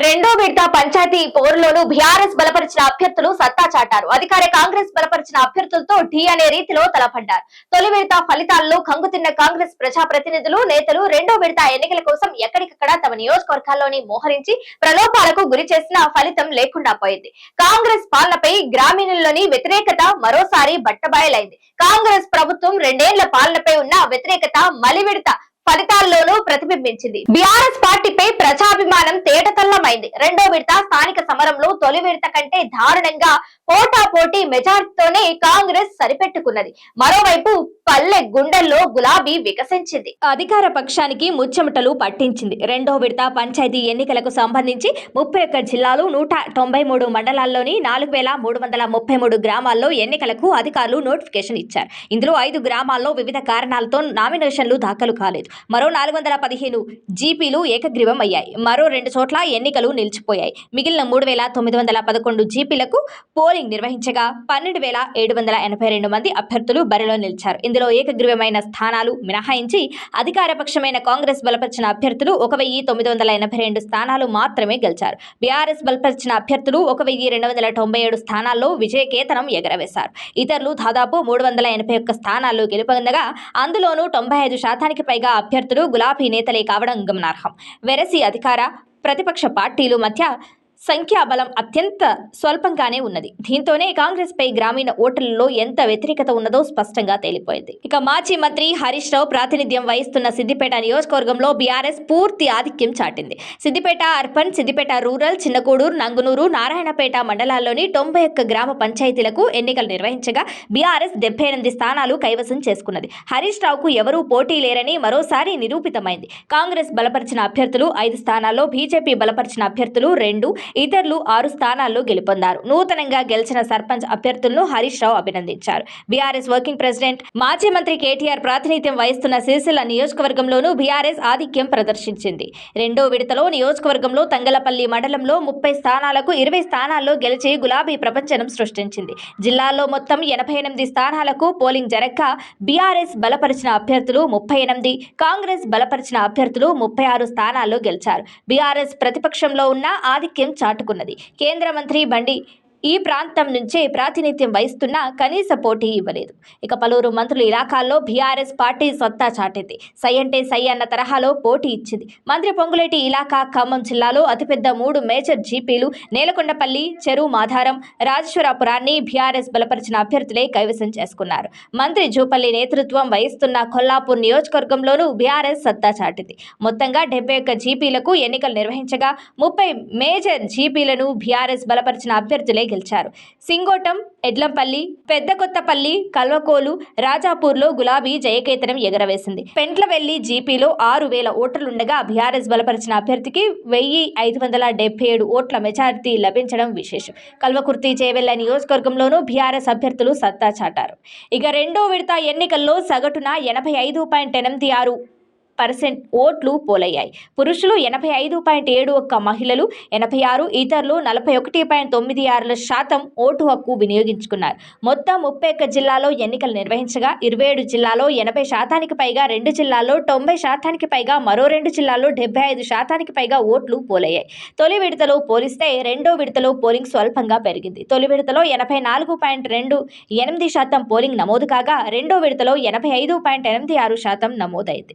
రెండో విడత పంచాయతీ పోరులోనూ బీఆర్ఎస్ బలపరిచిన అభ్యర్థులు సత్తా చాటారు. అధికార కాంగ్రెస్ బలపరిచిన అభ్యర్థులతో ఢీ అనే రీతిలో తలపడ్డారు. తొలి విడత ఫలితాల్లో కంగుతిన్న కాంగ్రెస్ ప్రజాప్రతినిధులు నేతలు రెండో విడత ఎన్నికల కోసం ఎక్కడికక్కడ తమ నియోజకవర్గాల్లోని మోహరించి ప్రలోభాలకు గురి చేసిన ఫలితం లేకుండా పోయింది. కాంగ్రెస్ పాలనపై గ్రామీణుల్లోని వ్యతిరేకత మరోసారి బట్టబయలైంది. కాంగ్రెస్ ప్రభుత్వం రెండేళ్ళ పాలనపై ఉన్న వ్యతిరేకత మలివిడత ఫలితాల్లోనూ ప్రతిబింబించింది. బీఆర్ఎస్ పార్టీపై ప్రజాభిమానం తేటతల్లమైంది రెండో విడత స్థానిక సమరంలో తొలి విడత కంటే దారుణంగా పోటా పోటీ మెజార్టీతోనే కాంగ్రెస్ సరిపెట్టుకున్నది. మరోవైపు పల్లె గుండెల్లో గులాబీ వికసించింది. అధికార పక్షానికి ముచ్చెమటలు పట్టించింది. రెండో విడత పంచాయతీ ఎన్నికలకు సంబంధించి ముప్పై ఒక్క జిల్లాలు నూట తొంభై మూడు మండలాల్లోని నాలుగు వేల మూడు వందల ముప్పై మూడు గ్రామాల్లో ఎన్నికలకు అధికారులు నోటిఫికేషన్ ఇచ్చారు. ఇందులో ఐదు గ్రామాల్లో వివిధ కారణాలతో నామినేషన్లు దాఖలు కాలేదు. మరో నాలుగు వందల పదిహేను జీపీలు ఏకగ్రీవం అయ్యాయి. మరో రెండు చోట్ల ఎన్నికలు నిలిచిపోయాయి. మిగిలిన మూడు వేల తొమ్మిది వందల పదకొండు జీపీలకు పోలింగ్ నిర్వహించగా పన్నెండు వేల ఏడు వందల ఎనభై రెండు మంది అభ్యర్థులు బరిలో నిలిచారు. ఇందులో ఏకగ్రీవమైన స్థానాలు మినహాయించి అధికారపక్షమైన కాంగ్రెస్ బలపరిచిన అభ్యర్థులు ఒక వెయ్యి తొమ్మిది వందల ఎనభై రెండు స్థానాలు మాత్రమే గెలిచారు. బీఆర్ఎస్ బలపరిచిన అభ్యర్థులు ఒక వెయ్యి రెండు వందల తొంభై ఏడు స్థానాల్లో విజయకేతనం ఎగరవేశారు. ఇతరులు దాదాపు మూడు వందల ఎనభై ఒక్క స్థానాల్లో గెలుపొందగా అందులోనూ తొంభై ఐదు శాతానికి పైగా అభ్యర్థులు గులాబీ నేతలే కావడం గమనార్హం. వెరసి అధికార ప్రతిపక్ష పార్టీలు మధ్య సంఖ్యాబలం అత్యంత స్వల్పంగానే ఉన్నది. దీంతోనే కాంగ్రెస్ పై గ్రామీణ ఓటర్లలో ఎంత వ్యతిరేకత ఉన్నదో స్పష్టంగా తేలిపోయింది. ఇక మాజీ మంత్రి హరీష్ రావు ప్రాతినిధ్యం వహిస్తున్న సిద్దిపేట నియోజకవర్గంలో బీఆర్ఎస్ పూర్తి ఆధిక్యం చాటింది. సిద్దిపేట అర్బన్ సిద్దిపేట రూరల్ చిన్నకూడూరు నంగునూరు నారాయణపేట మండలాల్లోని తొంభై ఒక్క గ్రామ పంచాయతీలకు ఎన్నికలు నిర్వహించగా బీఆర్ఎస్ డెబ్బై ఎనిమిది స్థానాలు కైవసం చేసుకున్నది. హరీష్ రావుకు ఎవరూ పోటీ లేరని మరోసారి నిరూపితమైంది. కాంగ్రెస్ బలపరిచిన అభ్యర్థులు ఐదు స్థానాల్లో బీజేపీ బలపరిచిన అభ్యర్థులు రెండు ఇతరులు ఆరు స్థానాల్లో గెలుపొందారు. నూతనంగా గెలిచిన సర్పంచ్ అభ్యర్థులను హరీష్ రావు అభినందించారు. బీఆర్ఎస్ వర్కింగ్ ప్రెసిడెంట్ మాజీ మంత్రి కేటీఆర్ ప్రాతినిధ్యం వహిస్తున్న సిరిసిల్ల నియోజకవర్గంలోనూ బీఆర్ఎస్ ఆధిక్యం ప్రదర్శించింది. రెండో విడతలో నియోజకవర్గంలో తంగలపల్లి మండలంలో ముప్పై స్థానాలకు ఇరవై స్థానాల్లో గెలిచి గులాబీ ప్రపంచనం సృష్టించింది. జిల్లాలో మొత్తం ఎనభై ఎనిమిది స్థానాలకు పోలింగ్ జరగ్గా బీఆర్ఎస్ బలపరిచిన అభ్యర్థులు ముప్పై ఎనిమిది కాంగ్రెస్ బలపరిచిన అభ్యర్థులు ముప్పై ఆరు స్థానాల్లో గెలిచారు. బీఆర్ఎస్ ప్రతిపక్షంలో ఉన్న ఆధిక్యం చాటుకున్నది. కేంద్ర మంత్రి బండి ఈ ప్రాంతం నుంచే ప్రాతినిధ్యం వహిస్తున్నా కనీస పోటీ ఇవ్వలేదు. ఇక పలువురు మంత్రులు ఇలాకాల్లో బీఆర్ఎస్ పార్టీ సత్తా చాటింది. సై అంటే సై అన్న తరహాలో పోటీ ఇచ్చింది. మంత్రి పొంగులేటి ఇలాకా ఖమ్మం జిల్లాలో అతిపెద్ద మూడు మేజర్ జీపీలు నేలకొండపల్లి చెరువు మాధారం రాజేశ్వరాపురాన్ని బీఆర్ఎస్ బలపరిచిన అభ్యర్థులే కైవసం చేసుకున్నారు. మంత్రి జూపల్లి నేతృత్వం వహిస్తున్న కొల్లాపూర్ నియోజకవర్గంలోనూ బీఆర్ఎస్ సత్తా చాటింది. మొత్తంగా డెబ్బై ఒక్క జీపీలకు ఎన్నికలు నిర్వహించగా ముప్పై మేజర్ జీపీలను బీఆర్ఎస్ బలపరిచిన అభ్యర్థులే గెలిచారు. సింగోటం ఎడ్లంపల్లి పెద్ద కొత్తపల్లి కల్వకోలు రాజాపూర్లో గులాబీ జయకేతనం ఎగరవేసింది. పెంట్లవెల్లి జీపీలో ఆరు వేల ఓట్లుండగా బీఆర్ఎస్ బలపరిచిన అభ్యర్థికి వెయ్యి ఐదు వందల డెబ్బై ఏడు ఓట్ల మెజారిటీ లభించడం విశేషం. కల్వకుర్తి చేవెళ్ళ నియోజకవర్గంలోనూ బీఆర్ఎస్ అభ్యర్థులు సత్తా చాటారు. ఇక రెండో విడత ఎన్నికల్లో సగటున ఎనభై ఐదు పాయింట్ ఎనిమిది ఆరు పర్సెంట్ ఓట్లు పోలయ్యాయి. పురుషులు ఎనభై ఐదు పాయింట్ ఏడు ఒక్క మహిళలు ఎనభై ఆరు ఇతరులు నలభై ఒకటి పాయింట్ తొమ్మిది ఆరు శాతం ఓటు హక్కు వినియోగించుకున్నారు. మొత్తం ముప్పై ఒక్క జిల్లాలో ఎన్నికలు నిర్వహించగా ఇరవై ఏడు జిల్లాలో ఎనభై శాతానికి పైగా రెండు జిల్లాల్లో తొంభై శాతానికి పైగా మరో రెండు జిల్లాల్లో డెబ్బై ఐదు శాతానికి పైగా ఓట్లు పోలయ్యాయి. తొలి విడతలో పోలిస్తే రెండో విడతలో పోలింగ్ స్వల్పంగా పెరిగింది. తొలి విడతలో ఎనభై నాలుగు పాయింట్ రెండు ఎనిమిది శాతం పోలింగ్ నమోదు కాగా రెండో విడతలో ఎనభై ఐదు పాయింట్ ఎనిమిది ఆరు శాతం నమోదైంది.